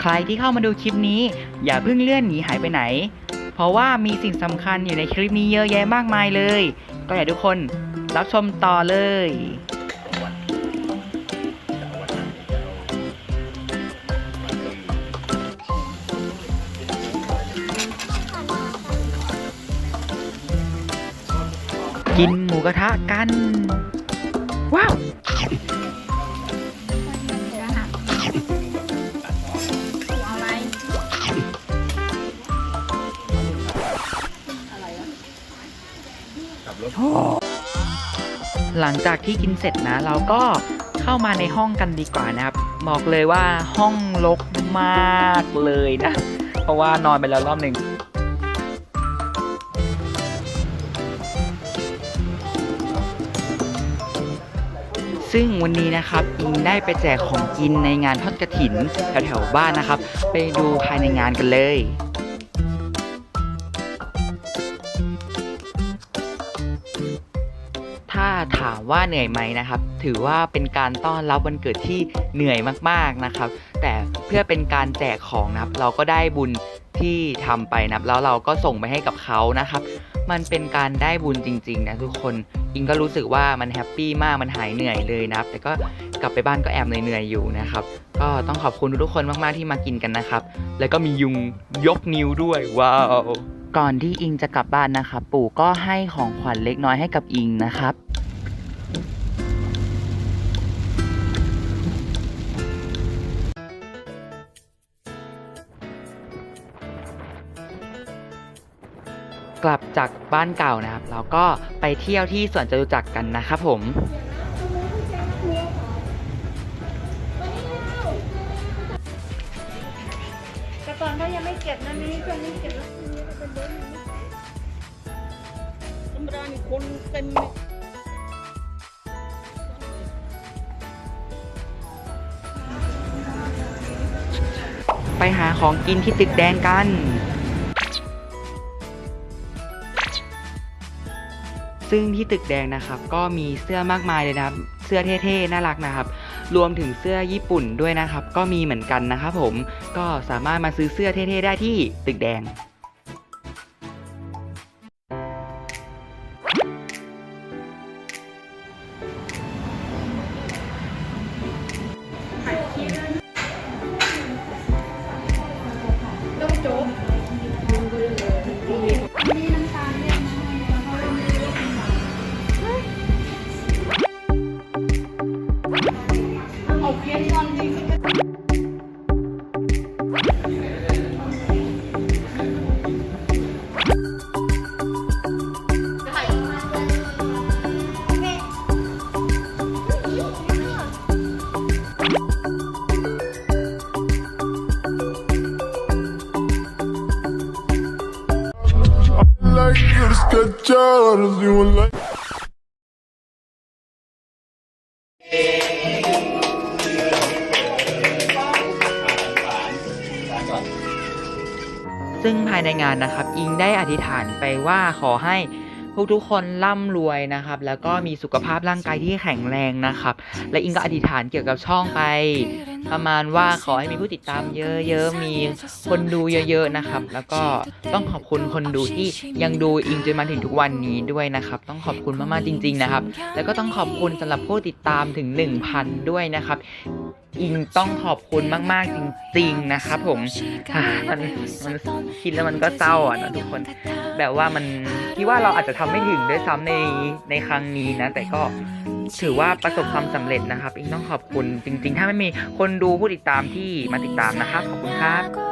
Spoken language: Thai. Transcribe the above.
ใครที่เข้ามาดูคลิปนี้ อย่าเพิ่งเลื่อนหนีหายไปไหน เพราะว่ามีสิ่งสำคัญอยู่ในคลิปนี้เยอะแยะมากมายเลย ก็อยากทุกคนรับชมต่อเลยกินหมูกระทะกัน ว้าว หลังจากที่กินเสร็จนะ เราก็เข้ามาในห้องกันดีกว่านะครับ บอกเลยว่าห้องรกมากเลยนะ เพราะว่านอนไปแล้วรอบหนึ่งซึ่งวันนี้นะครับอิงได้ไปแจกของกินในงานทอดกระถินแถวๆบ้านนะครับ ไปดูภายในงานกันเลย ถ้าถามว่าเหนื่อยไหมนะครับ ถือว่าเป็นการต้อนรับวันเกิดที่เหนื่อยมากๆนะครับ แต่เพื่อเป็นการแจกของนะครับ เราก็ได้บุญที่ทำไปนะครับ แล้วเราก็ส่งไปให้กับเขานะครับ มันเป็นการได้บุญจริงๆนะทุกคนอิงก็รู้สึกว่ามันแฮปปี้มากมันหายเหนื่อยเลยนะครับ แต่ก็กลับไปบ้านก็แอบเหนื่อยๆอยู่นะครับ ก็ต้องขอบคุณทุกๆคนมากๆที่มากินกันนะครับ แล้วก็มียุงยกนิ้วด้วยว้าว ก่อนที่อิงจะกลับบ้านนะครับ ปู่ก็ให้ของขวัญเล็กน้อยให้กับอิงนะครับ กลับจากบ้านเก่านะครับเราก็ไปเที่ยวที่สวนจตุจักรกันนะครับผมแต่ก่อนเขายังไม่เก็บนะนี่ช่วงนี้เก็บแล้ว ช่วงนี้ก็เป็นเดือนนี้ธรรมดานี่คนเต็มไปหาของกินที่ตึกแดงกันซึ่งที่ตึกแดงนะครับก็มีเสื้อมากมายเลยนะครับ เสื้อเท่ๆน่ารักนะครับ รวมถึงเสื้อญี่ปุ่นด้วยนะครับ ก็มีเหมือนกันนะครับผมก็สามารถมาซื้อเสื้อเท่ๆได้ที่ตึกแดง you to sketch out as de un ซึ่งภายในงานนะครับอิงได้อธิษฐานไปว่าขอให้ทุกๆคนร่ำรวยนะครับ แล้วก็มีสุขภาพร่างกายที่แข็งแรงนะครับ และอิงก็อธิษฐานเกี่ยวกับช่องไป ประมาณว่าขอให้มีผู้ติดตามเยอะๆ มีคนดูเยอะๆนะครับ แล้วก็ต้องขอบคุณคนดูที่ยังดูอิงจนมาถึงทุกวันนี้ด้วยนะครับ ต้องขอบคุณมากๆจริง ๆนะครับ แล้วก็ต้องขอบคุณสำหรับผู้ติดตามถึง 1,000 ด้วยนะครับอิงต้องขอบคุณมาก ๆ จริง ๆ นะครับผมมันมันคิดแล้วมันก็เศร้าอะนะทุกคน แบบว่ามันคิดว่าเราอาจจะทำไม่ถึงด้วยซ้ำในในครั้งนี้นะ แต่ก็ ถือว่าประสบความสำเร็จนะครับ อิงต้องขอบคุณจริง ๆ ถ้าไม่มีคนดูผู้ติดตามที่มาติดตามนะครับ ขอบคุณครับ